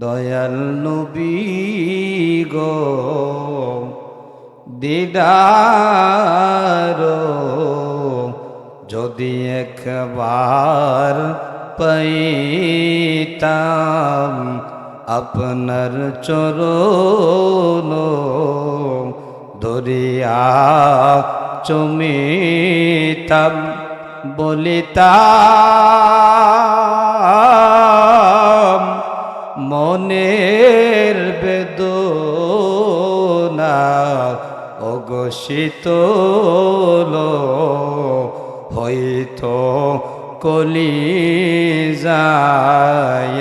দয়াল নবী গো দিদার যদি একবার পাইতাম আপনার চরণ দরিয়া চমিতাম বলিতাম মনের বেদনা অগোষিত হইত কলি যায়ানবী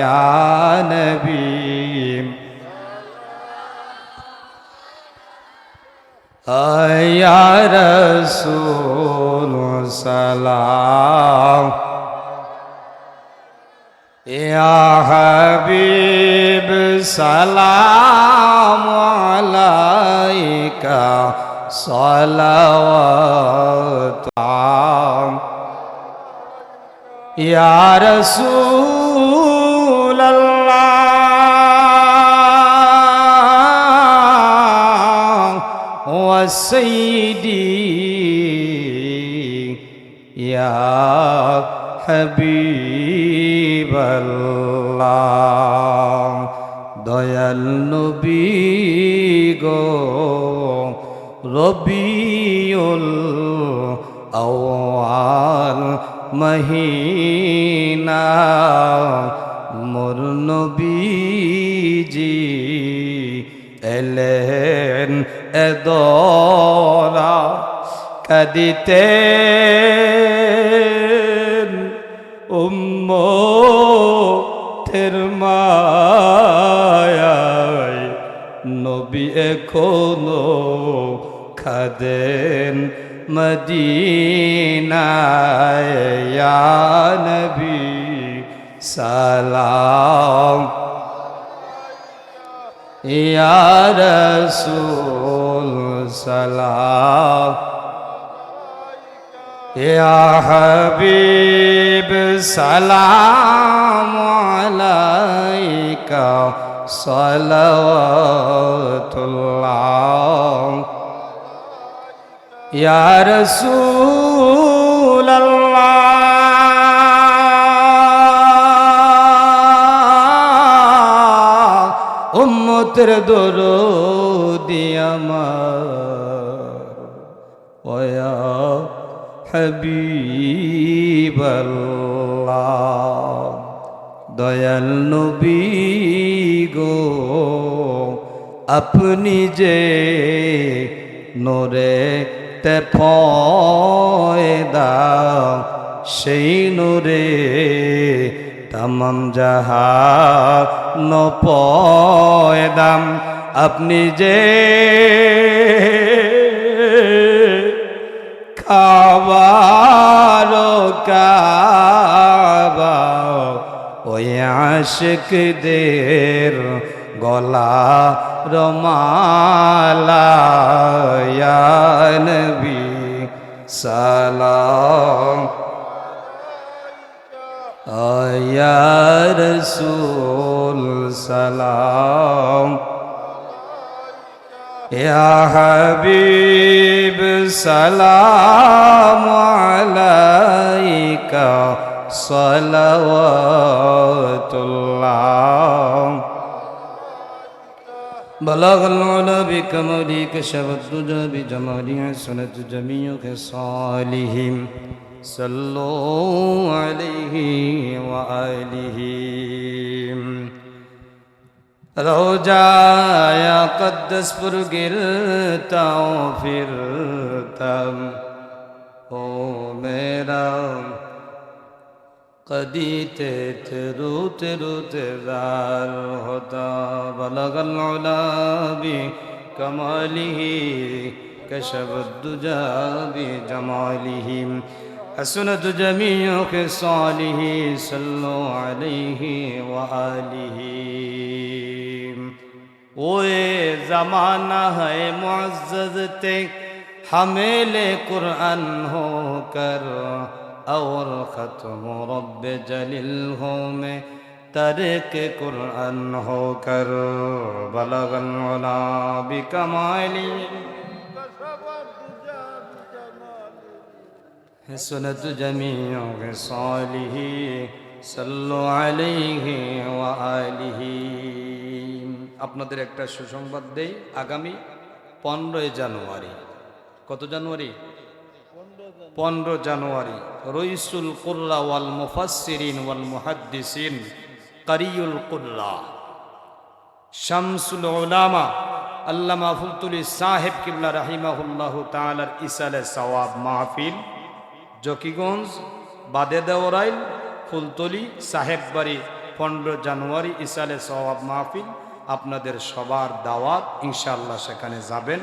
আয়ার সুন সালা يا حبيب سلام عليك صلوات. يا رسول الله وسيدي يا حبيب বল্লাম দয়াল নবী গো রবিউল আওয়াল মহিনা মোর নবীজি এলেন এদরা কাদিতে উম থের মায়ায় নবী এখনও খাদেন মদিনায়। নবী সালাম। ইয়া রসুল সালাম। ইয়া হাবিব সালাম আলাইকা সালাওয়াতুল্লাহ। ইয়া রসুল আল্লাহ উম্মতের দরদি আমার ওয়া হাবিবাল্লাহ, দয়াল নবী গো, আপনি যে নোরে তে ফয়দা সেই নোরে তামাম যাহা নপয়দাম আপনি যে খাবার কাবা ওই আশিকদের গলা রমালা ইয়া নবী সালাম। ইয়া রসুল সালাম। يا حبيب سلام عليك صلوات الله. بلغ العلا بكمالي كشف الدجى بجمالي حسنت جميع خصالهم صلوا عليه وآله. রোজায় কদ্দসপুর গিরতাও ফিরতাম ও মেরা কদিতে তেরু তেরু তেজার হতা বলগল বি কমলিহি কশবদ্দুজা বি জমালিহি حسنت جميع خصاله صلوا عليه وآله اوے زمانہ ہے معزز تے حمیل قرآن ہو کر، اور ختم رب جلیل ہو میں ترک قرآن ہو کر۔ بلغ العلا بکمالی۔ حسنت جمیع صالحی صلو علیہ وآلہی আপনাদের একটা সুসংবাদ দেই। আগামী পনেরোই জানুয়ারি। কত জানুয়ারি? পনেরো জানুয়ারি। রইসুল কুল্লা ওয়াল মুফাসসিরিন ওয়াল মুহাদ্দিসিন কারিউল কুল্লা শামসুল উলামা আল্লামা ফুলতুলি সাহেব কিবলা রাহিমাহুল্লাহ তাআলার ইসালে সওয়াব মাহফিল, জকিগঞ্জ, বাদে দেওরাইল, ফুলতলি সাহেব বাড়ি পনেরো জানুয়ারি ইসালে সওয়াব মাহফিল আপনাদের সবার দাওয়াত ইনশাল্লাহ সেখানে যাবেন।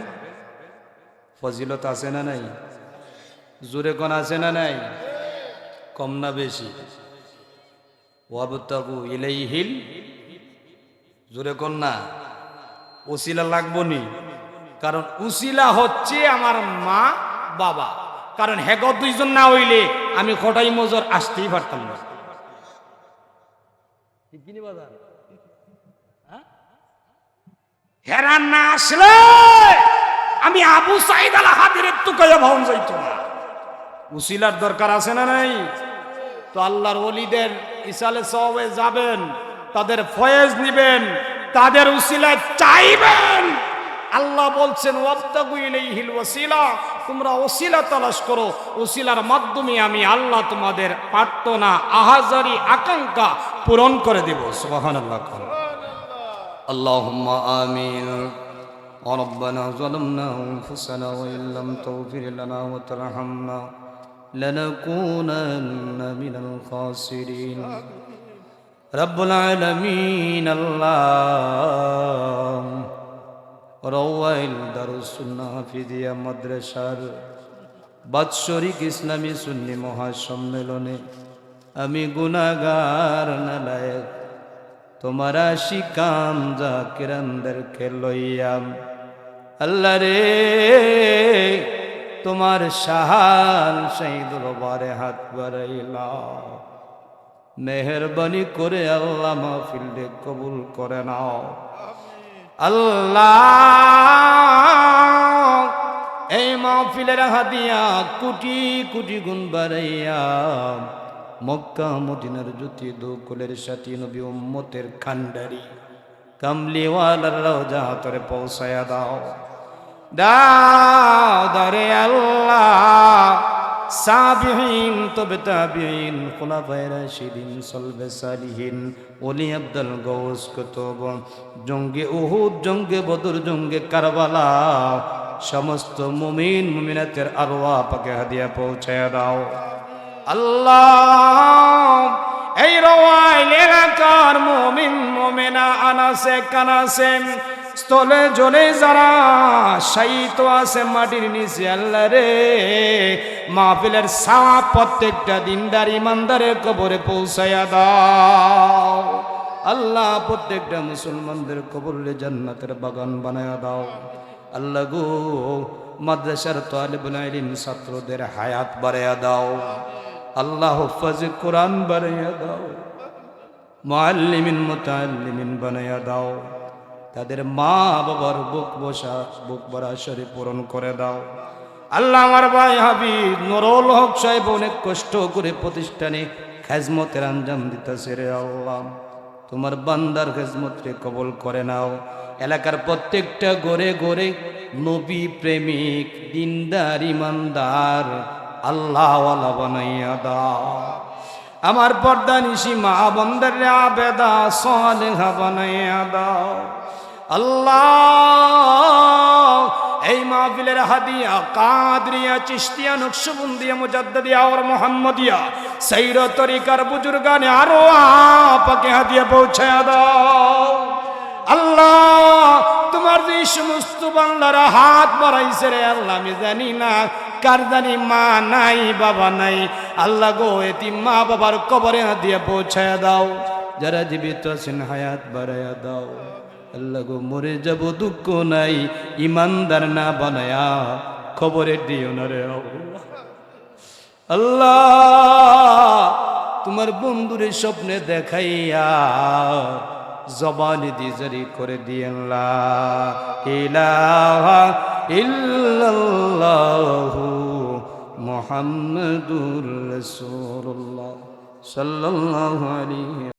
ফজিলত আছে না নাই? জোরে কোন আছে না নাই? কম না বেশি। ওয়াবতাগু ইলাইহিল। জোরে কোন না? উসিলা লাগবো নি? কারণ উসিলা হচ্ছে আমার মা, বাবা। কারণ হেগ দুইজন না হইলে আমি খটাই মজর আসতেই পারতাম না। কিনি বাজার। হেরান না আসলে আমি আবু সাইদ আল হাদিরের তুকাইয়া ভবন যাইতো না। উসিলার দরকার আছে না নাই? তো আল্লাহর ওলিদের ইসালে সবে যাবেন, তাদের ফয়েজ নিবেন, তাদের উসিলায় চাইবেন। আল্লাহ বলছেন ইলাইহিল ওয়াসিলা তোমরা ওসিলা তালাশ করো। ওসিলার মাধ্যমে আমি আল্লাহ তোমাদের প্রার্থনা, আহাজারি, আকাঙ্ক্ষা পূরণ করে দেব। সুবহানাল্লাহ। اللهم آمين وربنا ظلمنا أنفسنا وإن لم تغفر لنا وترحمنا لنكونن من الخاسرين رب العالمين الله রওয়াইল দারুসুন্না হাফিদিয়া মাদ্রাসার বাৎসরিক ইসলামী সুন্নি মহাসম্মেলনে আমি গুনাগার নালায়ক তোমার শিকাম জাকিরানদেরকে লইয়াম। আল্লাহ রে, তোমার সাহাল সেই দরবারে হাত বাড়াইলা। মেহরবানি করে আল্লাহ মাহফিলে কবুল করে নাও। আল্লাহ, এই মাহফিলের হাদিয়া কোটি কোটি গুণ বাড়াইয়া মক্কা মদিনার জ্যোতি দোকুলের সাথী নবী উম্মতের খান্ডারি। কামলিওয়ালার রওজা তোরে পৌঁছায়া দাও। দাও দরে আল্লাহ। সাবিহীন, তবে তাবিহীন, খোলাফায়ে রাশিদিন, সলবে সালিহীন, ওলি আব্দুল গৌস কুতুব, জঙ্গে উহুদ, জঙ্গে বদর, জঙ্গে কারবালা, সমস্ত মুমিন, মুমিনাতের আরওয়া পাকে হাদিয়া পৌঁছায়া দাও। আল্লাহ, এই রওয়াইল এলাকার মুমিন, মুমিনা আনাসে কানাসে, স্থলে জলে যারা শায়িত আছে মাটির নিচে, আল্লাহ রে, মাহফিলের সাওয়া প্রত্যেকটা দিনদার ইমানদারের কবরে পৌঁছায়া দাও। আল্লাহ প্রত্যেকটা মুসলমানদের কবরে জান্নাতের বাগান বানায়া দাও। আল্লাহ গো, মাদ্রাসার ইলম ছাত্রদের হায়াত বাড়ায়া দাও। আল্লাহ হুফাজ কোরআন বানাইয়া দাও। মুআল্লিমিন, মুতাআল্লিমিন বানাইয়া দাও। তাদের মা বাবার বুক বসা, বুক শরীর পূরণ করে দাও। আল্লাহ আমার ভাই হাবি নরল হক সাহেব অনেক কষ্ট করে প্রতিষ্ঠানে খেজমতের আঞ্জাম দিতেছে রে আল্লাহ। তোমার বান্দার খেজমতরে কবল করে নাও। এলাকার প্রত্যেকটা গড়ে গড়ে নবী প্রেমিক, দিনদার, ইমানদার আল্লাহওয়ালা বানাইয়া দাও। আমার পর্দা নিশি মা বন্দর আবেদা সালেহা বানাইয়া দাও। আল্লাহ, এই মাহফিলের হাদিয়া, কাদরিয়া চিস্তিয়া নকশবন্দিয়া মুজাদ্দিয়া আর মোহাম্মদিয়া, সৈর তরিকার বুজুর্গানে আরও আপাকে হাদিয়া পৌঁছায়া দাও। আল্লাহ, তোমার যে সমস্ত বাংলারা হাত বাড়াইছে রে, আল্লাহ আমি জানি না কার জানি মা নাই, বাবা নাই। আল্লাহ গো, এটি মা বাবার কবরে দিয়ে পৌঁছায় দাও। যারা জীবিত আছেন, হায়াত বাড়াইয়া দাও। আল্লাহ গো, মরে যাব, দুঃখ নাই, ইমানদার না বানায়া খবরে দিও না রে আল্লাহ। তোমার বন্ধুরে স্বপ্নে দেখাইয়া জবানি দিজারি করে দিয়েন, লা ইলাহা ইল্লাল্লাহু محمد رسول الله صلى الله عليه